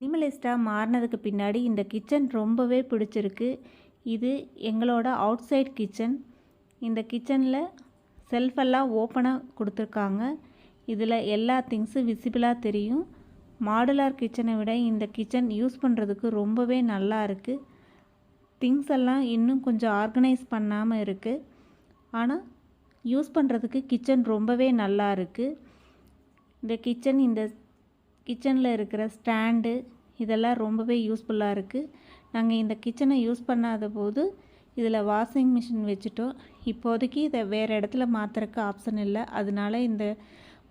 மினிமலிஸ்ட்டாக மாறினதுக்கு பின்னாடி இந்த கிச்சன் ரொம்பவே பிடிச்சிருக்கு. இது எங்களோட அவுட் சைட் கிச்சன். இந்த கிச்சனில் செல்ஃபெல்லாம் ஓப்பனாக கொடுத்துருக்காங்க. இதில் எல்லா திங்ஸும் விசிபிளாக தெரியும். மாடுலார் கிச்சனை விட இந்த கிச்சன் யூஸ் பண்ணுறதுக்கு ரொம்பவே நல்லா இருக்குது திங்ஸ் எல்லாம் இன்னும் கொஞ்சம் ஆர்கனைஸ் பண்ணாமல் இருக்குது ஆனால் யூஸ் பண்ணுறதுக்கு கிச்சன் ரொம்பவே நல்லா இருக்குது இந்த கிச்சன் இந்த கிச்சனில் இருக்கிற ஸ்டாண்டு இதெல்லாம் ரொம்பவே யூஸ்ஃபுல்லாக இருக்குது. நாங்கள் இந்த கிச்சனை யூஸ் பண்ணாத போது இதில் வாஷிங் மிஷின் வச்சுட்டோம். இப்போதைக்கு இதை வேறு இடத்துல மாற்றுறக்கு ஆப்ஷன் இல்லை. அதனால இந்த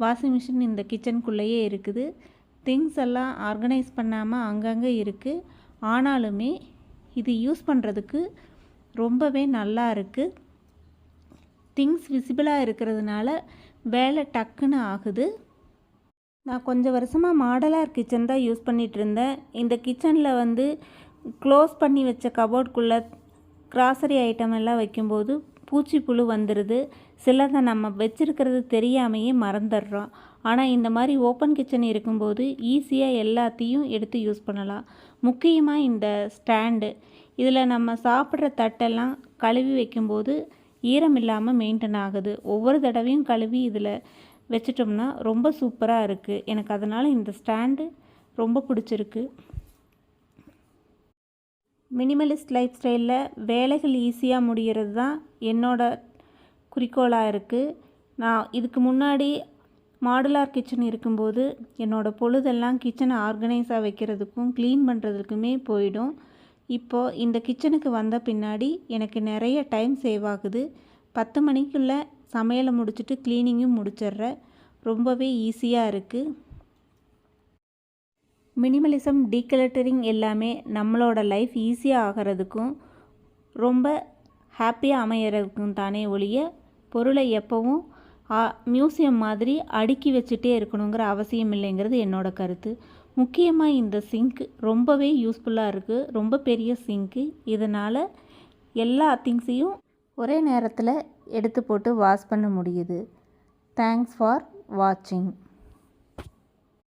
வாஷிங் மிஷின் இந்த கிச்சனுக்குள்ளேயே இருக்குது. திங்ஸ் எல்லாம் ஆர்கனைஸ் பண்ணாமல் அங்கங்கே இருக்குது. ஆனாலுமே இது யூஸ் பண்ணுறதுக்கு ரொம்பவே நல்லா இருக்குது. திங்ஸ் விசிபிளாக இருக்கிறதுனால வேலை டக்குன்னு ஆகுது. நான் கொஞ்சம் வருஷமாக மாடலார் கிச்சன் தான் யூஸ் பண்ணிகிட்டு இருந்தேன் இந்த கிச்சனில் வந்து க்ளோஸ் பண்ணி வச்ச கபோர்டுக்குள்ளே கிராசரி ஐட்டம் எல்லாம் வைக்கும்போது பூச்சி புழு வந்துடுது சிலதை நம்ம வச்சுருக்கிறது தெரியாமையே மறந்துடுறோம். ஆனால் இந்த மாதிரி ஓப்பன் கிச்சன் இருக்கும்போது ஈஸியாக எல்லாத்தையும் எடுத்து யூஸ் பண்ணலாம். முக்கியமாக இந்த ஸ்டாண்டு. இதில் நம்ம சாப்பிட்ற தட்டெல்லாம் கழுவி வைக்கும்போது ஈரம் இல்லாமல் மெயின்டைன் ஆகுது. ஒவ்வொரு தடவையும் கழுவி இதில் வச்சிட்டோம்னா ரொம்ப சூப்பராக இருக்குது எனக்கு அதனால் இந்த ஸ்டாண்டு ரொம்ப பிடிச்சிருக்கு. மினிமலிஸ்ட் லைஃப் ஸ்டைலில் வேலைகள் ஈஸியாக முடிகிறது தான் என்னோடய குறிக்கோளாக இருக்குது நான் இதுக்கு முன்னாடி மாடுலார் கிச்சன் இருக்கும்போது என்னோடய பொழுதெல்லாம் கிச்சனை ஆர்கனைஸாக வைக்கிறதுக்கும் க்ளீன் பண்ணுறதுக்குமே போயிடும். இப்போது இந்த கிச்சனுக்கு வந்த பின்னாடி எனக்கு நிறைய டைம் சேவ் ஆகுது. பத்து மணிக்குள்ளே சமையலை முடிச்சுட்டு க்ளீனிங்கும் முடிச்சிடுறேன். ரொம்பவே ஈஸியாக இருக்குது மினிமலிசம் டீக்ளட்டரிங் எல்லாமே நம்மளோட லைஃப் ஈஸியாக ஆகிறதுக்கும் ரொம்ப ஹாப்பியாக அமையறதுக்கும் தானே ஒழிய பொருளை எப்போவும் மியூசியம் மாதிரி அடுக்கி வச்சுட்டே இருக்கணுங்கிற அவசியம் இல்லைங்கிறது என்னோட கருத்து. முக்கியமாக இந்த சிங்க் ரொம்பவே யூஸ்ஃபுல்லாக இருக்குது ரொம்ப பெரிய சிங்க்கு இதனால் எல்லா திங்ஸையும் ஒரே நேரத்தில் எடுத்து போட்டு வாஷ் பண்ண முடியுது. தேங்க்ஸ் ஃபார் வாட்சிங்